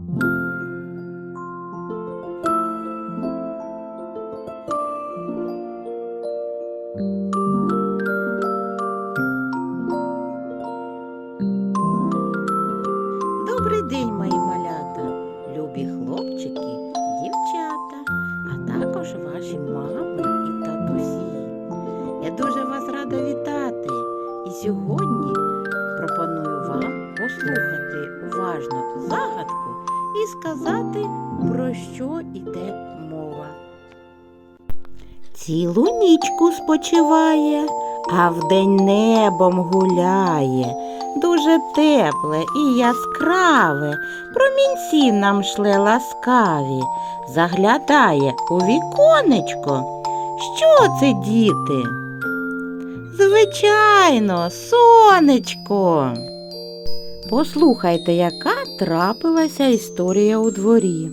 Добрий день, мої малята, любі хлопчики, дівчата, а також ваші мами і татусі. Я дуже вас рада вітати. І сьогодні пропоную вам послухати уважно загадку і сказати, про що йде мова. Цілу нічку спочиває, а вдень небом гуляє. Дуже тепле і яскраве, промінці нам шле ласкаві, заглядає у віконечко. Що це, діти? Звичайно, сонечко. Послухайте, яка трапилася історія у дворі.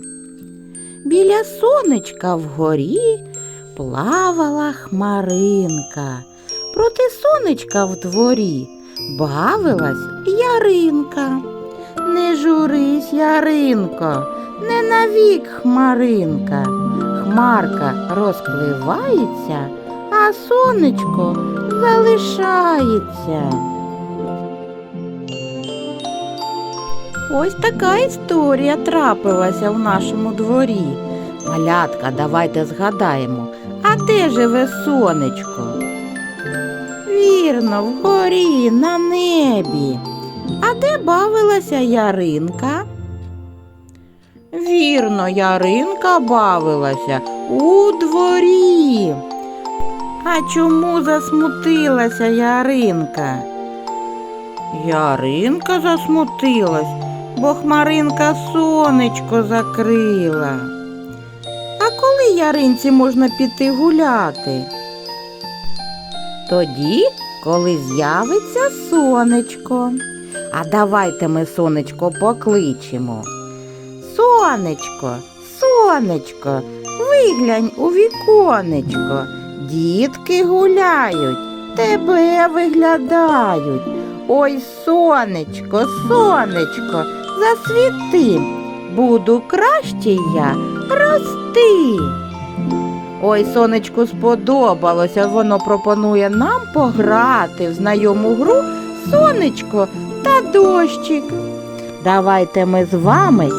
Біля сонечка вгорі плавала хмаринка. Проти сонечка в дворі бавилась Яринка. Не журись, Яринко, не навік хмаринка. Хмарка розпливається, а сонечко залишається. Ось така історія трапилася в нашому дворі. Малятка, давайте згадаємо, а де живе сонечко? Вірно, вгорі, на небі. А де бавилася Яринка? Вірно, Яринка бавилася у дворі. А чому засмутилася Яринка? Яринка засмутилась, бо хмаринка сонечко закрила. А коли Яринці можна піти гуляти? Тоді, коли з'явиться сонечко. А давайте ми сонечко покличемо. Сонечко, сонечко, виглянь у віконечко. Дітки гуляють, тебе виглядають. Ой, сонечко, сонечко, засвіти, буду краще я рости. Ой, сонечку сподобалося, воно пропонує нам пограти в знайому гру сонечко та дощик. Давайте ми з вами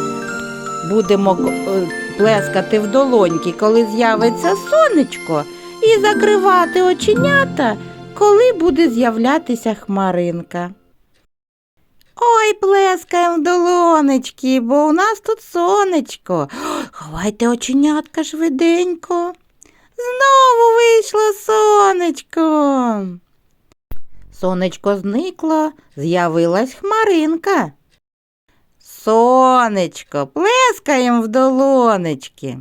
будемо е, плескати в долоньки, коли з'явиться сонечко, і закривати оченята, коли буде з'являтися хмаринка. Ой, плескаємо в долонечки, бо у нас тут сонечко. Ховайте оченятка швиденько. Знову вийшло сонечко. Сонечко зникло, з'явилась хмаринка. Сонечко, плескаєм в долонечки.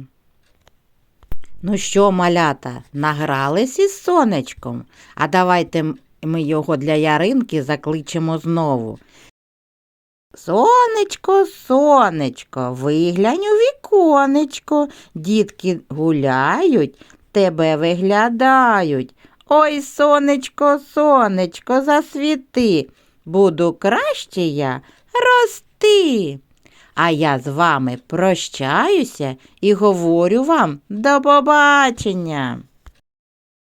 Ну що, малята, награлись із сонечком, а давайте ми його для яринки закличемо знову. Сонечко, сонечко, виглянь у віконечко, дітки гуляють, тебе виглядають. Ой, сонечко, сонечко, засвіти, буду краще я рости. А я з вами прощаюся і говорю вам до побачення.